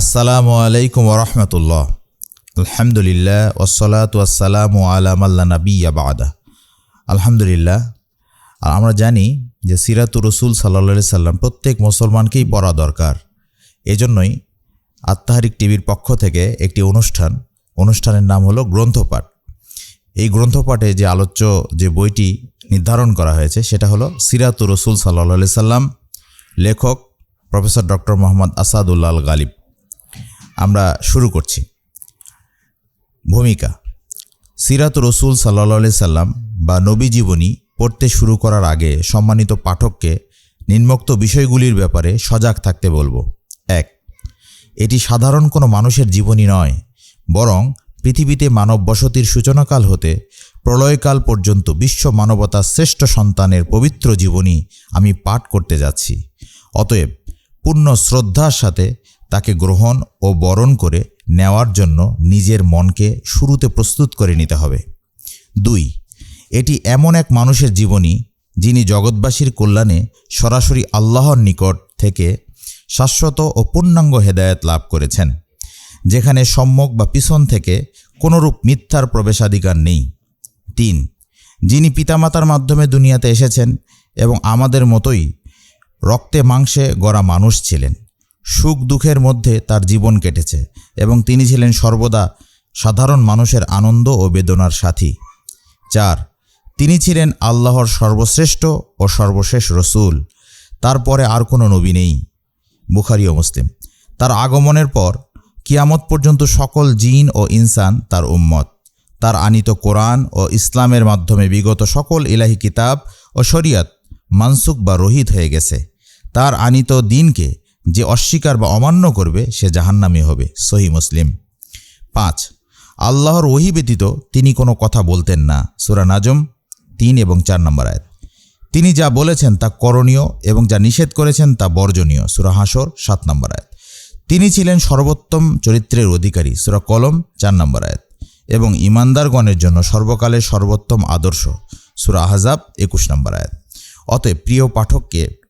আসসালামু আলাইকুম রহমতুল্লাহ। আলহামদুলিল্লাহ ওসলাত ওয়াসালামু আলাম আল্লাহ নবিয়া বাদা। আলহামদুলিল্লাহ। আর আমরা জানি যে সিরাতুর রসুল সাল্লা সাল্লাম প্রত্যেক মুসলমানকেই পড়া দরকার। এজন্যই আত্মাহারিক টিভির পক্ষ থেকে একটি অনুষ্ঠান, অনুষ্ঠানের নাম হলো গ্রন্থপাঠ। এই গ্রন্থপাঠে যে আলোচ্য যে বইটি নির্ধারণ করা হয়েছে, সেটা হলো সিরাতুর রসুল সাল্লা সাল্লাম, লেখক প্রফেসর ডক্টর মোহাম্মদ আসাদুল্লাহ আল গালিব। আমরা শুরু করছি। ভূমিকা। সিরাত রসুল সাল্লা সাল্লাম বা নবী জীবনী পড়তে শুরু করার আগে সম্মানিত পাঠককে নিম্নোক্ত বিষয়গুলির ব্যাপারে সজাগ থাকতে বলব। এক, এটি সাধারণ কোনো মানুষের জীবনী নয়, বরং পৃথিবীতে মানব বসতির সূচনাকাল হতে প্রলয়কাল পর্যন্ত বিশ্ব মানবতার শ্রেষ্ঠ সন্তানের পবিত্র জীবনী আমি পাঠ করতে যাচ্ছি। অতএব, পূর্ণ শ্রদ্ধার সাথে তাকে গ্রহণ ও বরণ করে নেওয়ার জন্য নিজের মনকে শুরুতে প্রস্তুত করে নিতে হবে। দুই, এটি এমন এক মানুষের জীবনী যিনি জগৎবাসীর কল্যাণে সরাসরি আল্লাহর নিকট থেকে শাশ্বত ও পূর্ণাঙ্গ হেদায়েত লাভ করেছেন, যেখানে সম্মুখ বা পিছন থেকে কোনোরূপ মিথ্যার প্রবেশাধিকার নেই। তিন, যিনি পিতামাতার মাধ্যমে দুনিয়াতে এসেছেন এবং আমাদের মতোই রক্তে মাংসে গড়া মানুষ ছিলেন। সুখ দুঃখের মধ্যে তার জীবন কেটেছে এবং তিনি ছিলেন সর্বদা সাধারণ মানুষের আনন্দ ও বেদনার সাথী। চার, তিনি ছিলেন আল্লাহর সর্বশ্রেষ্ঠ ও সর্বশেষ রসুল। তারপরে আর কোনো নবী নেই। বুখারি ও মুসলিম। তার আগমনের পর কিয়ামত পর্যন্ত সকল জিন ও ইনসান তার উম্মত। তার আনিত কোরআন ও ইসলামের মাধ্যমে বিগত সকল ইলাহি কিতাব ও শরিয়াত মানসুক বা রহিত হয়ে গেছে। তার আনিত দিনকে যে অস্বীকার বা অমান্য করবে, সে জাহান্নামী হবে। সহি মুসলিম। পাঁচ, আল্লাহর ওহি ব্যতীত তিনি কোনো কথা বলতেন না। সুরা নাজম, তিন এবং চার নম্বর আয়াত। তিনি যা বলেছেন তা করণীয় এবং যা নিষেধ করেছেন তা বর্জনীয়। সুরা হাসর সাত নম্বর আয়াত। তিনি ছিলেন সর্বোত্তম চরিত্রের অধিকারী। সুরা কলম, চার নম্বর আয়াত। এবং ইমানদারগণের জন্য সর্বকালের সর্বোত্তম আদর্শ। সুরা আহজাব, একুশ নম্বর আয়াত। অতএব প্রিয় পাঠককে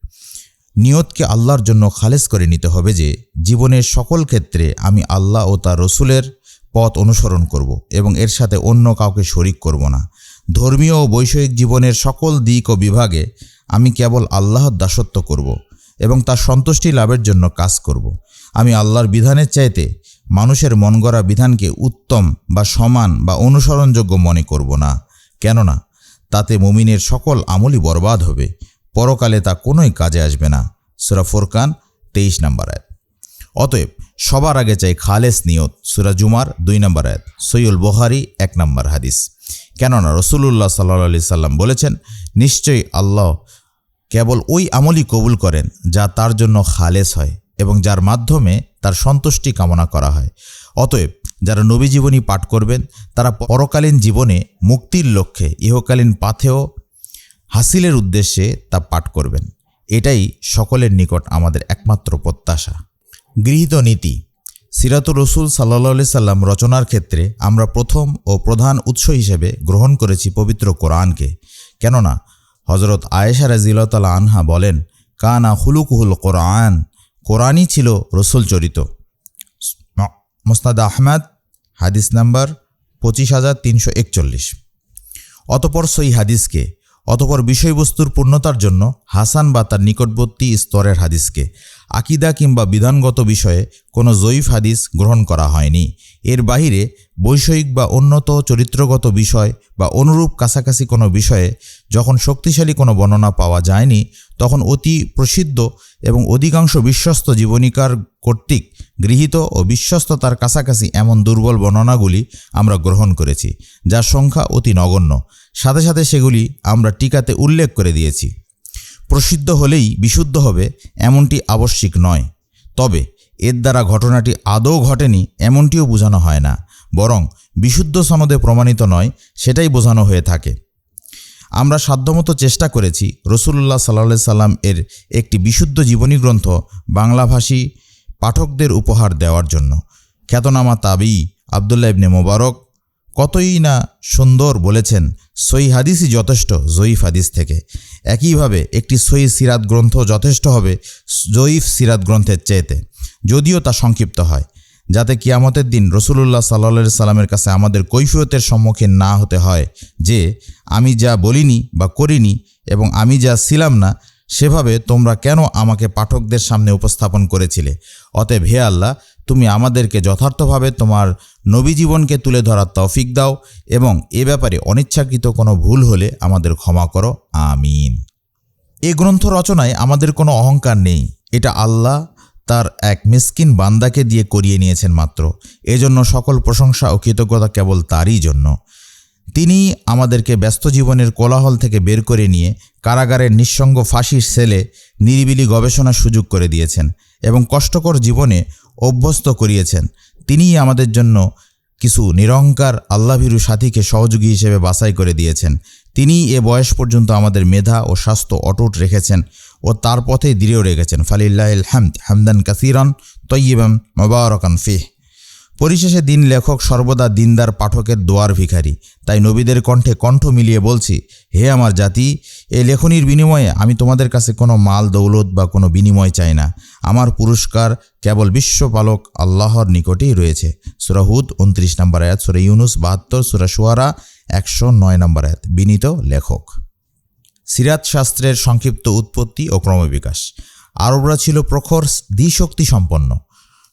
নিয়তকে আল্লাহর জন্য খালেজ করে নিতে হবে যে জীবনের সকল ক্ষেত্রে আমি আল্লাহ ও তার রসুলের পথ অনুসরণ করব এবং এর সাথে অন্য কাউকে শরিক করব না। ধর্মীয় ও বৈষয়িক জীবনের সকল দিক ও বিভাগে আমি কেবল আল্লাহর দাসত্ব করব এবং তার সন্তুষ্টি লাভের জন্য কাজ করব। আমি আল্লাহর বিধানের চাইতে মানুষের মন গড়া বিধানকে উত্তম বা সমান বা অনুসরণযোগ্য মনে করব না। কেননা তাতে মুমিনের সকল আমলই বরবাদ হবে। পরকালে তা কোনোই কাজে আসবে না। সুরা ফোরকান তেইশ নম্বর আয়াত। অতএব সবার আগে চাই খালেস নিয়ত, সুরা জুমার দুই নম্বর আয়াত সৈয়ুল বোহারি এক নম্বর হাদিস। কেননা রসুল্লাহ সাল্লা সাল্লাম বলেছেন, নিশ্চয়ই আল্লাহ কেবল ওই আমলই কবুল করেন যা তার জন্য খালেস হয় এবং যার মাধ্যমে তার সন্তুষ্টি কামনা করা হয়। অতএব যারা নবী জীবনী পাঠ করবেন, তারা পরকালীন জীবনে মুক্তির লক্ষ্যে ইহকালীন পাথেও হাসিলের উদ্দেশ্যে তা পাঠ করবেন। এটাই সকলের নিকট আমাদের একমাত্র প্রত্যাশা। গৃহীত নীতি সিরাতুর রসুল সাল্লা সাল্লাম রচনার ক্ষেত্রে আমরা প্রথম ও প্রধান উৎস হিসেবে গ্রহণ করেছি পবিত্র কোরআনকে। কেননা হজরত আয়েশা রাজিলতালা আনহা বলেন, কানা হুলুকুহুল কোরআন। কোরআনই ছিল রসুল চরিত। মোস্তাদ আহমেদ, হাদিস নাম্বার পঁচিশ হাজার তিনশো একচল্লিশ। অতপর সই হাদিসকে অতপর বিষয়বস্তুর পূর্ণতার জন্য হাসান বা তার নিকটবর্তী স্তরের হাদিসকে আকিদা কিংবা বিধানগত বিষয়ে কোনো জয়ীফ হাদিস গ্রহণ করা হয়নি। এর বাহিরে বৈষয়িক বা উন্নত চরিত্রগত বিষয় বা অনুরূপ কাছাকাছি কোনো বিষয়ে যখন শক্তিশালী কোনো বর্ণনা পাওয়া যায়নি, তখন অতি প্রসিদ্ধ এবং অধিকাংশ বিশ্বস্ত জীবনীকার কর্তৃক গৃহীত ও বিশ্বস্ততার কাছাকাছি এমন দুর্বল বর্ণনাগুলি আমরা গ্রহণ করেছি, যার সংখ্যা অতি নগণ্য। সাথে সাথে সেগুলি আমরা টিকাতে উল্লেখ করে দিয়েছি। প্রসিদ্ধ হলেই বিশুদ্ধ হবে এমনটি আবশ্যিক নয়। তবে এর দ্বারা ঘটনাটি আদৌ ঘটেনি এমনটিও বোঝানো হয় না, বরং বিশুদ্ধ সনদে প্রমাণিত নয় সেটাই বোঝানো হয়ে থাকে। আমরা সাধ্যমতো চেষ্টা করেছি রসুল্লাহ সাল্লা সাল্লাম এর একটি বিশুদ্ধ জীবনী গ্রন্থ বাংলাভাষী পাঠকদের উপহার দেওয়ার জন্য। খ্যাতনামা তাবি, আবদুল্লাহ ইবনে মোবারক কতই না সুন্দর বলেছেন সই হাদিসই যথেষ্ট, জয়ীফ হাদিস থেকে। একইভাবে একটি সই সিরাত গ্রন্থ যথেষ্ট হবে, জয়ীফ সিরাত গ্রন্থের চেয়েতে যদিও তা সংক্ষিপ্ত হয়। যাতে কিয়ামতের দিন রসুলুল্লাহ সাল্লা সাল্লামের কাছে আমাদের কৈফিয়তের সম্মুখীন না হতে হয়, যে আমি যা বলিনি বা করিনি এবং আমি যা ছিলাম না, সেভাবে তোমরা কেন আমাকে পাঠকদের সামনে উপস্থাপন করেছিলে? অতএব হে আল্লাহ তুমি আমাদেরকে যথার্থভাবে তোমার নবী জীবনকে তুলে ধরার তৌফিক দাও এবং এ ব্যাপারে অনিচ্ছাকৃত কোনো ভুল হলে আমাদের ক্ষমা করো। আমিন। এ গ্রন্থ রচনায় আমাদের কোনো অহংকার নেই। এটা আল্লাহ তার এক মিসকিন বান্দাকে দিয়ে করিয়ে নিয়েছেন মাত্র। এজন্য সকল প্রশংসা ও কৃতজ্ঞতা কেবল তারই জন্য। তিনি আমাদেরকে ব্যস্ত জীবনের কোলাহল থেকে বের করে নিয়ে কারাগারের নিঃসঙ্গ ফাঁসির সেলে নিরিবিলি গবেষণার সুযোগ করে দিয়েছেন এবং কষ্টকর জীবনে অভ্যস্ত করিয়েছেন। তিনিই আমাদের জন্য কিছু নিরঙ্কার আল্লাভীরু সাথীকে সহযোগী হিসেবে বাছাই করে দিয়েছেন। তিনিই এ বয়স পর্যন্ত আমাদের মেধা ও স্বাস্থ্য অটুট রেখেছেন ও তার পথেই দৃঢ় রেখেছেন। ফালিল্লাহ হামদ, হামদান কাসিরান তৈয়বাম মবারকান ফিহ। পরিশেষে দিন লেখক সর্বদা দিনদার পাঠকের দোয়ার ভিখারি। তাই নবীদের কণ্ঠে কণ্ঠ মিলিয়ে বলছি, হে আমার জাতি এই লেখনির বিনিময়ে আমি তোমাদের কাছে কোনো মাল, দৌলত বা কোনো বিনিময় চাই না। আমার পুরস্কার কেবল বিশ্বপালক আল্লাহর নিকটেই রয়েছে। সুরাহুদ উনত্রিশ নম্বর আয়াত, সুরা ইউনুস বাহাত্তর, সুরা সুয়ারা একশো নয় নম্বর আয়াত। বিনীত লেখক। সিরাত শাস্ত্রের সংক্ষিপ্ত উৎপত্তি ও ক্রমবিকাশ। আরবরা ছিল প্রখর দ্বিশক্তি সম্পন্ন।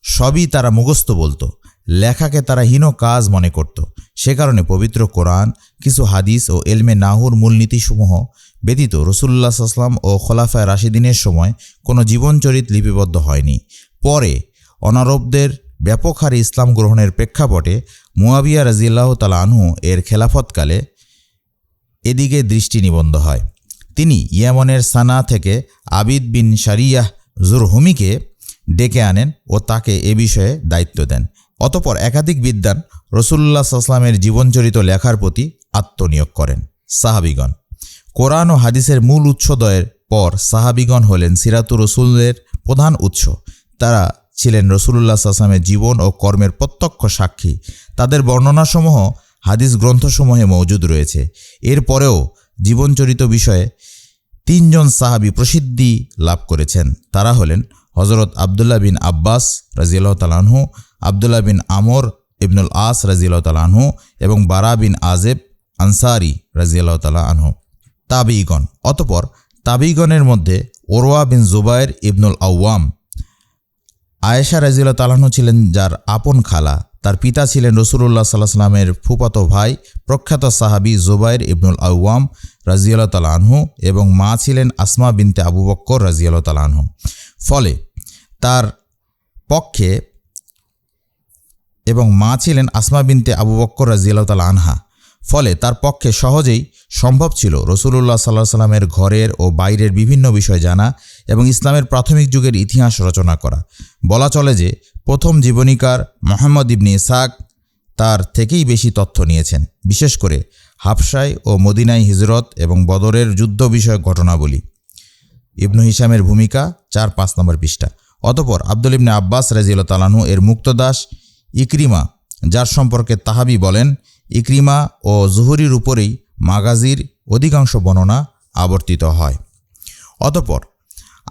সবই তারা মুখস্থ বলতো। লেখাকে তারা হীন কাজ মনে করত। সে কারণে পবিত্র কোরআন, কিছু হাদিস ও এলমে নাহুর মূলনীতিসমূহ ব্যতীত রসুল্লাহ আসলাম ও খোলাফায় রাশিদিনের সময় কোনো জীবনচরিত লিপিবদ্ধ হয়নি। পরে অনারবদের ব্যাপক হারে ইসলাম গ্রহণের প্রেক্ষাপটে মুয়াবিয়া রাজিয়াল্লাহ তালা আনহু এর খেলাফতকালে এদিকে দৃষ্টি নিবন্ধ হয়। তিনি ইয়ামনের সানা থেকে আবিদ বিন শারিয়াহ জুরহুমিকে ডেকে আনেন ও তাকে এ বিষয়ে দায়িত্ব দেন। অতপর একাধিক বিদ্যান রসুল্লাহ সাল্লামের জীবনচরিত লেখার প্রতি আত্মনিয়োগ করেন। সাহাবিগণ কোরআন ও হাদিসের মূল উৎসদয়ের পর সাহাবিগণ হলেন সিরাতুর রসুলের প্রধান উৎস। তারা ছিলেন রসুল্লাহ সাল্লামের জীবন ও কর্মের প্রত্যক্ষ সাক্ষী। তাদের বর্ণনাসমূহ হাদিস গ্রন্থসমূহে মজুদ রয়েছে। এরপরেও জীবনচরিত বিষয়ে তিনজন সাহাবি প্রসিদ্ধি লাভ করেছেন। তারা হলেন হজরত আবদুল্লাহ বিন আব্বাস রাজিয়াল্লাহ তালাহু আবদুল্লাহ বিন আমর ইবনুল আস রাজিয়াল্লাহ তালাহু এবং বারা বিন আজেব আনসারি রাজিয়াল্লাহ তালা আনহু। তাবিগণ অতপর তাবিগণের মধ্যে ওরওয়া বিন জুবায়ের ইবনুল আউয়াম, আয়েশা রাজিউল্লাহ তালাহু ছিলেন যার আপন খালা। তার পিতা ছিলেন রসুল্লাহ সাল্লাহ সাল্লামের ফুপাতো ভাই, প্রখ্যাত সাহাবি জুবাইর ইবনুল আউয়াম রাজিয়াল্লাহ তালা আনহু এবং মা ছিলেন আসমা বিনতে আবু বক্কর রাজিয়াল্লাহ তালা আনহু। ফলে তার পক্ষে এবং মা ছিলেন আসমা বিনতে আবু বক্কর রাজিয়াল্লাহ তালা আনহা। ফলে তার পক্ষে সহজেই সম্ভব ছিল। রসুল্লাহ সাল্লাহ সাল্লামের ঘরের ও বাইরের বিভিন্ন বিষয় জানা এবং ইসলামের প্রাথমিক যুগের ইতিহাস রচনা করা। বলা চলে যে, প্রথম জীবনীকার মোহাম্মদ ইবনি ইসাক তার থেকেই বেশি তথ্য নিয়েছেন। বিশেষ করে হাফসাই ও মদিনাই হিজরত এবং বদরের যুদ্ধ বিষয়ক ঘটনাবলী। ইবনু হিসামের ভূমিকা চার পাঁচ নম্বর পৃষ্ঠা। অতপর আব্দুল ইবনে আব্বাস রাজিউল তালানু এর মুক্তদাস ইকরিমা, যার সম্পর্কে তাহাবি বলেন ইকরিমা ও জুহরির উপরেই মাগাজির অধিকাংশ বর্ণনা আবর্তিত হয়। অতপর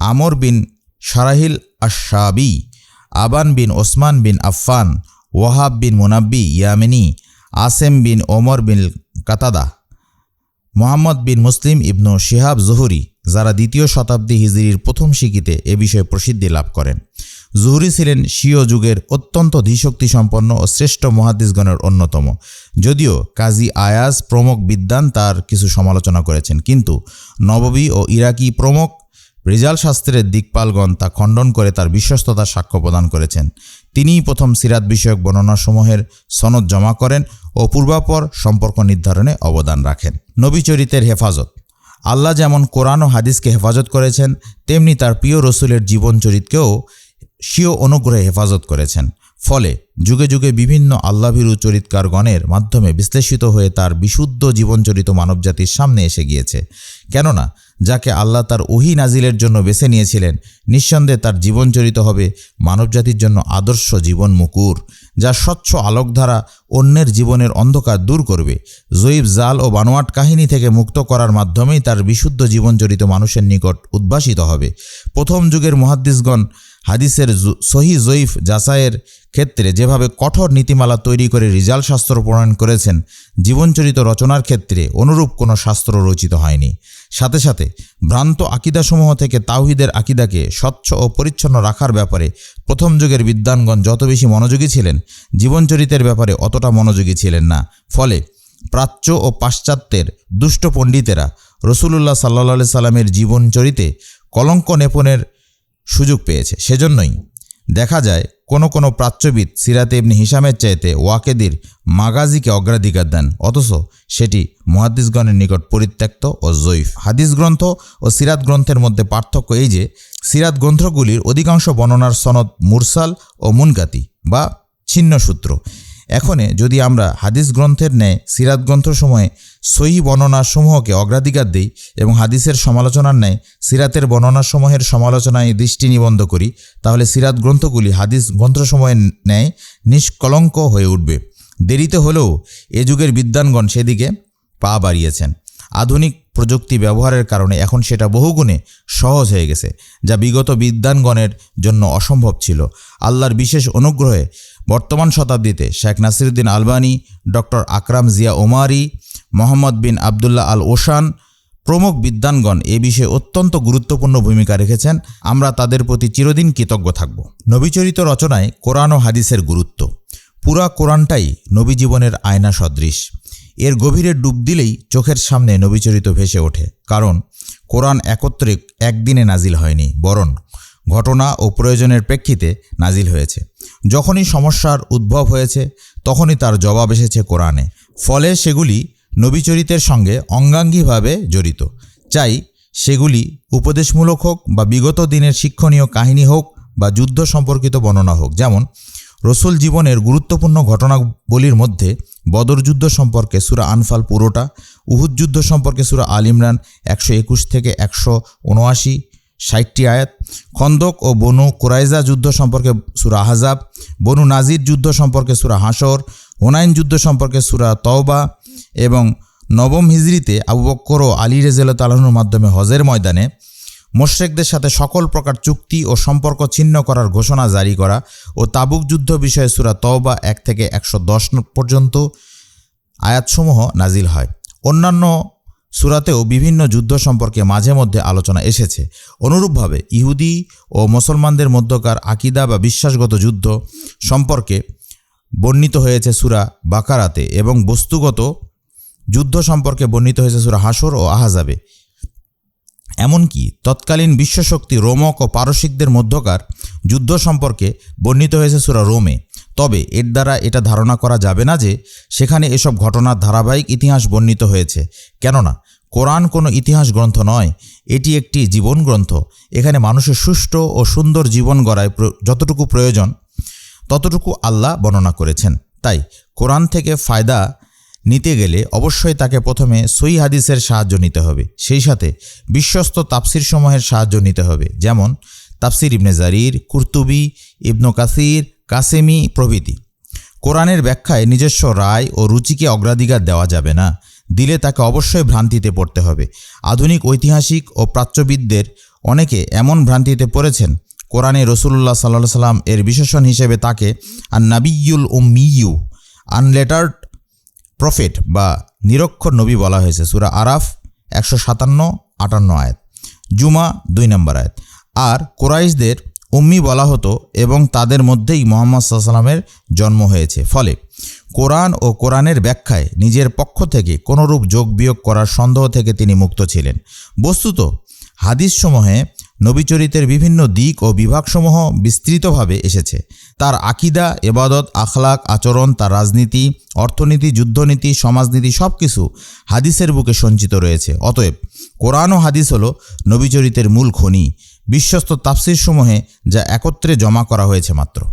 আমর বিন সারাহিল আশাবি আবান বিন ওসমান বিন আফফান, ওয়াহাব বিন মুনাব্বি, ইয়ামিনী, আসেম বিন ওমর বিন কাতাদা, মোহাম্মদ বিন মুসলিম ইবনু শিহাব জহুরি, যারা দ্বিতীয় শতাব্দী হিজরির প্রথম শিকিতে এ বিষয়ে প্রসিদ্ধি লাভ করেন। জুহরি ছিলেন স্বীয় যুগের অত্যন্ত ধীশক্তি সম্পন্ন ও শ্রেষ্ঠ মহাদিসগণের অন্যতম। যদিও কাজী আয়াজ প্রমুখ বিদ্যান তার কিছু সমালোচনা করেছেন, কিন্তু নববী ও ইরাকি প্রমুখ রেজাল শাস্ত্রের দিকপালগণ তা খণ্ডন করে তার বিশ্বস্ততার সাক্ষ্য প্রদান করেছেন। তিনিই প্রথম সিরাত বিষয়ক বর্ণনাসমূহের সনদ জমা করেন ও পূর্বাপর সম্পর্ক নির্ধারণে অবদান রাখেন। নবী চরিত্রের হেফাজত। আল্লাহ যেমন কোরআন ও হাদিসকে হেফাজত করেছেন, তেমনি তার প্রিয় রসুলের জীবন চরিত্রকেও স্বীয় অনুগ্রহে হেফাজত করেছেন। ফলে যুগে যুগে বিভিন্ন আল্লাভীরু চরিৎকারগণের মাধ্যমে বিশ্লেষিত হয়ে তার বিশুদ্ধ জীবনচরিত মানবজাতির সামনে এসে গিয়েছে। কেননা, যাকে আল্লাহ তার ওহি নাজিলের জন্য বেছে নিয়েছিলেন, নিঃসন্দেহে তার জীবনচরিত হবে মানবজাতির জন্য আদর্শ জীবন মুকুর, যা স্বচ্ছ আলোকধারা অন্যের জীবনের অন্ধকার দূর করবে। জয়ীব জাল ও বানোয়াট কাহিনী থেকে মুক্ত করার মাধ্যমেই তার বিশুদ্ধ জীবনচরিত মানুষের নিকট উদ্ভাসিত হবে। প্রথম যুগের মহাদ্দিসগণ হাদিসের সহি জয়ীফ যাচাইয়ের ক্ষেত্রে যেভাবে কঠোর নীতিমালা তৈরি করে রিজাল শাস্ত্র প্রণয়ন করেছেন, জীবনচরিত রচনার ক্ষেত্রে অনুরূপ কোনো শাস্ত্র রচিত হয়নি। সাথে সাথে, ভ্রান্ত আকিদাসমূহ থেকে তাওহিদের আকিদাকে স্বচ্ছ ও পরিচ্ছন্ন রাখার ব্যাপারে প্রথম যুগের বিদ্বানগণ যত বেশি মনোযোগী ছিলেন, জীবনচরিতের ব্যাপারে অতটা মনোযোগী ছিলেন না। ফলে প্রাচ্য ও পাশ্চাত্যের দুষ্ট পণ্ডিতেরা রসুলুল্লাহ সাল্লা সাল্লামের জীবনচরিতে কলঙ্ক নেপনের সুযোগ পেয়েছে। সেজন্যই দেখা যায়, কোনো কোনো প্রাচ্যবিদ সিরাতে ইবনে হিসামের চাইতে ওয়াকেদির মাগাজিকে অগ্রাধিকার দেন। অথচ সেটি মহাদিসগণের নিকট পরিত্যক্ত ও জৈফ হাদিস গ্রন্থ ও সিরাত গ্রন্থের মধ্যে পার্থক্য এই যে, সিরাত গ্রন্থগুলির অধিকাংশ বর্ণনার সনদ মুরসাল ও মুনকাতি বা ছিন্ন সূত্র এখনে যদি আমরা হাদিস গ্রন্থের ন্যায় সিরাত গ্রন্থসমূহে সহি বর্ণনাসমূহকে অগ্রাধিকার দিই এবং হাদিসের সমালোচনার ন্যায় সিরাতের বর্ণনাসমূহের সমালোচনায় দৃষ্টি নিবন্ধ করি, তাহলে সিরাত গ্রন্থগুলি হাদিস গ্রন্থসমূহের ন্যায় নিষ্কলঙ্ক হয়ে উঠবে। দেরিতে হলেও এ যুগের বিদ্বানগণ সেদিকে পা বাড়িয়েছেন। আধুনিক প্রযুক্তি ব্যবহারের কারণে এখন সেটা বহুগুণে সহজ হয়ে গেছে, যা বিগত বিদ্বানগণের জন্য অসম্ভব ছিল। আল্লাহর বিশেষ অনুগ্রহে বর্তমান শতাব্দীতে Sheikh Nasiruddin Albani, doctor Akram Zia Umari, Mohammad bin Abdullah Al ocean প্রমুখ বিদ্বানগণ এ বিষয়ে অত্যন্ত গুরুত্বপূর্ণ ভূমিকা রেখেছেন। আমরা তাদের প্রতি চিরদিন কৃতজ্ঞ থাকব। নবীচরিত রচনায় কোরআন ও হাদিসের গুরুত্ব। পুরা কোরআনটাই নবী জীবনের আয়না সদৃশ। এর গভীরে ডুব দিলেই চোখের সামনে নবীচরিত ভেসে ওঠে। কারণ কোরআন একত্রে একদিনে নাজিল হয়নি, বরং ঘটনা ও প্রয়োজনের প্রেক্ষিতে নাজিল হয়েছে। যখনই সমস্যার উদ্ভব হয়েছে, তখনই তার জবাব এসেছে কোরআনে। ফলে সেগুলি নবীচরিতের সঙ্গে অঙ্গাঙ্গিভাবে জড়িত। চাই সেগুলি উপদেশমূলক হোক বা বিগত দিনের শিক্ষণীয় কাহিনী হোক বা যুদ্ধ সম্পর্কিত বর্ণনা হোক। যেমন, রসুল জীবনের গুরুত্বপূর্ণ ঘটনাবলীর মধ্যে বদর যুদ্ধ সম্পর্কে সুরা আনফাল পুরোটা, উহুদ যুদ্ধ সম্পর্কে সুরা আল ইমরান একশো একুশ থেকে একশো উনআশি ষাটটি আয়াত। খন্দক ও বনু কুরাইজা যুদ্ধ সম্পর্কে সুরা আহজাব, বনু নাজির যুদ্ধ সম্পর্কে সুরা হাসর হোনাইন যুদ্ধ সম্পর্কে সুরা তওবা এবং নবম হিজরিতে আবু বক্কর ও আলী রেজেল তালাহুর মাধ্যমে হজের ময়দানে মোশরেকদের সাথে সকল প্রকার চুক্তি ও সম্পর্ক ছিন্ন করার ঘোষণা জারি করা ও তাবুক যুদ্ধ বিষয়ে সুরা তওবা এক থেকে একশো দশ পর্যন্ত আয়াতসমূহ নাজিল হয়। অন্যান্য সুরাতেও বিভিন্ন যুদ্ধ সম্পর্কে মাঝে মধ্যে আলোচনা এসেছে। অনুরূপভাবে ইহুদি ও মুসলমানদের মধ্যকার আকিদা বা বিশ্বাসগত যুদ্ধ সম্পর্কে বর্ণিত হয়েছে সুরা বাকারাতে এবং বস্তুগত যুদ্ধ সম্পর্কে বর্ণিত হয়েছে সুরা হাসর ও আহাজাবে। এমনকি তৎকালীন বিশ্বশক্তি রোমক ও পারসিকদের মধ্যকার যুদ্ধ সম্পর্কে বর্ণিত হয়েছে সুরা রোমে। তবে এর দ্বারা এটা ধারণা করা যাবে না যে সেখানে এসব ঘটনার ধারাবাহিক ইতিহাস বর্ণিত হয়েছে। কেননা, কোরআন কোনো ইতিহাস গ্রন্থ নয়, এটি একটি জীবন গ্রন্থ। এখানে মানুষের সুষ্ঠু ও সুন্দর জীবন গড়ায় যতটুকু প্রয়োজন, ততটুকু আল্লাহ বর্ণনা করেছেন। তাই কোরআন থেকে ফায়দা নিতে গেলে অবশ্যই তাকে প্রথমে সই হাদিসের সাহায্য নিতে হবে। সেই সাথে বিশ্বস্ত তাফসির সমূহের সাহায্য নিতে হবে। যেমন তাফসির ইবনে জারির, কুর্তুবি, ইবনু কাসির কাসেমি প্রভৃতি। কোরআনের ব্যাখ্যায় নিজস্ব রায় ও রুচিকে অগ্রাধিকার দেওয়া যাবে না। দিলে তাকে অবশ্যই ভ্রান্তিতে পড়তে হবে। আধুনিক, ঐতিহাসিক ও প্রাচ্যবিদদের অনেকে এমন ভ্রান্তিতে পড়েছেন, কোরআনে রসুল্লাহ সাল্লাহ সাল্লাম এর বিশেষণ হিসেবে তাকে আর নাবিয়ুল উম্মিয়ু আনলেটার্ড প্রফেট বা নিরক্ষর নবী বলা হয়েছে। সুরা আরাফ একশো সাতান্ন আটান্ন আয়াত। জুমা দুই নম্বর আয়াত। আর কোরাইশদের উম্মি বলা হতো এবং তাদের মধ্যেই মোহাম্মদ সাল্লামের জন্ম হয়েছে। ফলে কোরআন ও কোরআনের ব্যাখ্যায় নিজের পক্ষ থেকে কোনোরূপ যোগ বিয়োগ করার সন্দেহ থেকে তিনি মুক্ত ছিলেন। বস্তুত হাদিসসমূহে নবীচরিতের বিভিন্ন দিক ও বিভাগসমূহ বিস্তৃতভাবে এসেছে। তার আকিদা এবাদত আখলাক, আচরণ, তার রাজনীতি, অর্থনীতি, যুদ্ধনীতি, সমাজনীতি সব কিছু হাদিসের বুকে সঞ্চিত রয়েছে। অতএব কোরআন ও হাদিস হল নবীচরিতের মূল খনি। বিশ্বস্ত তাফসিরসমূহে যা একত্রে জমা করা হয়েছে মাত্র।